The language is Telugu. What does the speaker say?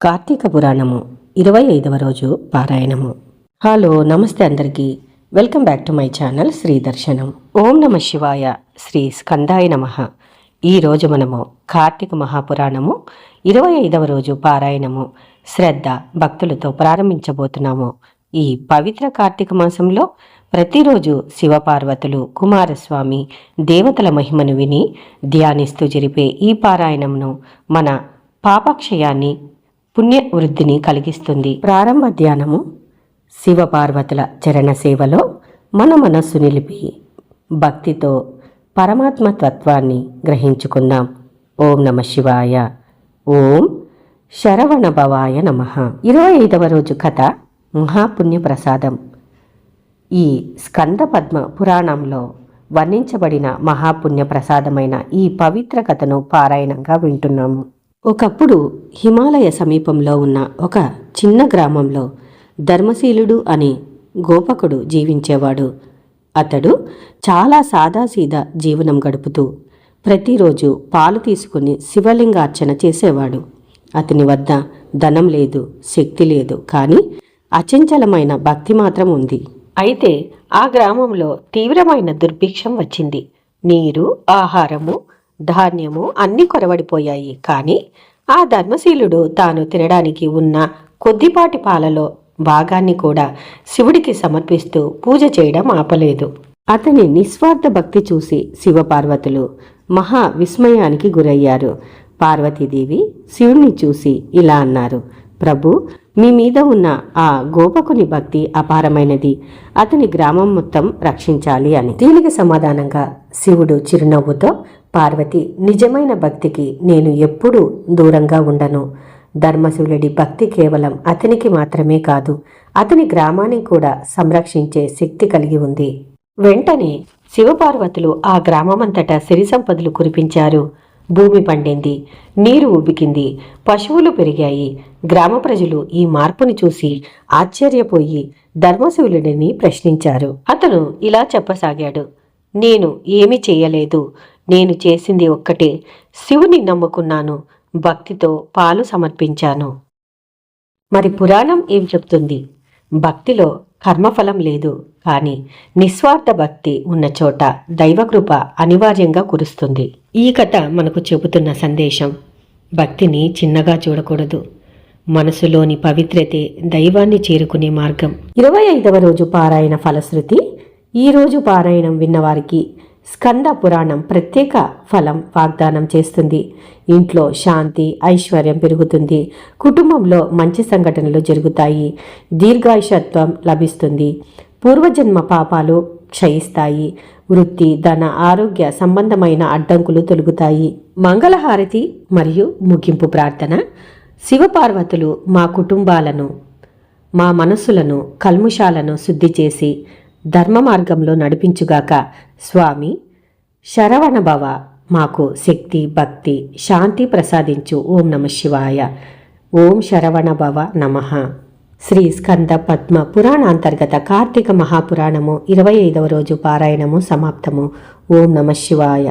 కార్తీక పురాణము ఇరవై ఐదవ రోజు పారాయణము. హలో నమస్తే అందరికీ. Welcome back to my channel Shri Darshanam. ఓం నమ శివాయ శ్రీ స్కందాయ నమ. ఈరోజు మనము కార్తీక మహాపురాణము ఇరవై ఐదవ రోజు పారాయణము శ్రద్ధ భక్తులతో ప్రారంభించబోతున్నాము. ఈ పవిత్ర కార్తీక మాసంలో ప్రతిరోజు శివపార్వతులు కుమారస్వామి దేవతల మహిమను విని ధ్యానిస్తూ జరిపే ఈ పారాయణమును మన పాపక్షయాన్ని పుణ్య వృద్ధిని కలిగిస్తుంది. ప్రారంభ ధ్యానము శివపార్వతుల చరణ సేవలో మన మనస్సు నిలిపి భక్తితో పరమాత్మ తత్వాన్ని గ్రహించుకుందాం. ఓం నమ శివాయ. ఓం శరవణ భవాయ నమ. ఇరవై ఐదవ రోజు కథ మహాపుణ్య ప్రసాదం. ఈ స్కంద పద్మ పురాణంలో వర్ణించబడిన మహాపుణ్య ప్రసాదమైన ఈ పవిత్ర కథను పారాయణంగా వింటున్నాము. ఒకప్పుడు హిమాలయ సమీపంలో ఉన్న ఒక చిన్న గ్రామంలో ధర్మశీలుడు అనే గోపకుడు జీవించేవాడు. అతడు చాలా సాదాసీదా జీవనం గడుపుతూ ప్రతిరోజు పాలు తీసుకుని శివలింగార్చన చేసేవాడు. అతని వద్ద ధనం లేదు శక్తి లేదు కానీ అచంచలమైన భక్తి మాత్రం ఉంది. అయితే ఆ గ్రామంలో తీవ్రమైన దుర్భిక్షం వచ్చింది. నీరు ఆహారము ధాన్యము అన్నీ కొరవడిపోయాయి. కానీ ఆ ధర్మశీలుడు తాను తినడానికి ఉన్న కొద్దిపాటి పాలలో భాగాన్ని కూడా శివుడికి సమర్పిస్తూ పూజ చేయడం ఆపలేదు. అతని నిస్వార్థ భక్తి చూసి శివపార్వతులు మహా విస్మయానికి గురయ్యారు. పార్వతీదేవి శివుణ్ణి చూసి ఇలా అన్నారు ప్రభు మీ మీద ఉన్న ఆ గోపకుని భక్తి అపారమైనది. అతని గ్రామం మొత్తం రక్షించాలి అని. దీనికి సమాధానంగా శివుడు చిరునవ్వుతో పార్వతి నిజమైన భక్తికి నేను ఎప్పుడూ దూరంగా ఉండను. ధర్మశూలుడి భక్తి కేవలం అతనికి మాత్రమే కాదు అతని గ్రామాన్ని కూడా సంరక్షించే శక్తి కలిగి ఉంది. వెంటనే శివపార్వతులు ఆ గ్రామమంతటా సిరి సంపదలు కురిపించారు. భూమి పండింది నీరు ఉబికింది పశువులు పెరిగాయి. గ్రామ ప్రజలు ఈ మార్పుని చూసి ఆశ్చర్యపోయి ధర్మశూలుడిని ప్రశ్నించారు. అతను ఇలా చెప్పసాగాడు నేను ఏమి చేయలేదు. నేను చేసింది ఒక్కటే. శివుని నమ్ముకున్నాను. భక్తితో పాలు సమర్పించాను. మరి పురాణం ఏం చెప్తుంది? భక్తిలో కర్మఫలం లేదు. కానీ నిస్వార్థ భక్తి ఉన్న చోట దైవకృప అనివార్యంగా కురుస్తుంది. ఈ కథ మనకు చెబుతున్న సందేశం భక్తిని చిన్నగా చూడకూడదు. మనసులోని పవిత్రతే దైవాన్ని చేరుకునే మార్గం. ఇరవై ఐదవ రోజు పారాయణ ఫలశ్రుతి. ఈ రోజు పారాయణం విన్నవారికి స్కంద పురాణం ప్రత్యేక ఫలం వాగ్దానం చేస్తుంది. ఇంట్లో శాంతి ఐశ్వర్యం పెరుగుతుంది. కుటుంబంలో మంచి సంఘటనలు జరుగుతాయి. దీర్ఘాయుషత్వం లభిస్తుంది. పూర్వజన్మ పాపాలు క్షయిస్తాయి. వృత్తి ధన ఆరోగ్య సంబంధమైన అడ్డంకులు తొలుగుతాయి. మంగళహారతి మరియు ముగింపు ప్రార్థన. శివపార్వతులు మా కుటుంబాలను మా మనసులను కల్ముషాలను శుద్ధి చేసి ధర్మ మార్గంలో నడిపించుగాక. స్వామి శరవణభవ మాకు శక్తి భక్తి శాంతి ప్రసాదించు. ఓం నమ శివాయ. ఓం శరవణభవ నమ. శ్రీ స్కంద పద్మ పురాణాంతర్గత కార్తీక మహాపురాణము ఇరవై ఐదవ రోజు పారాయణము సమాప్తము. ఓం నమ శివాయ.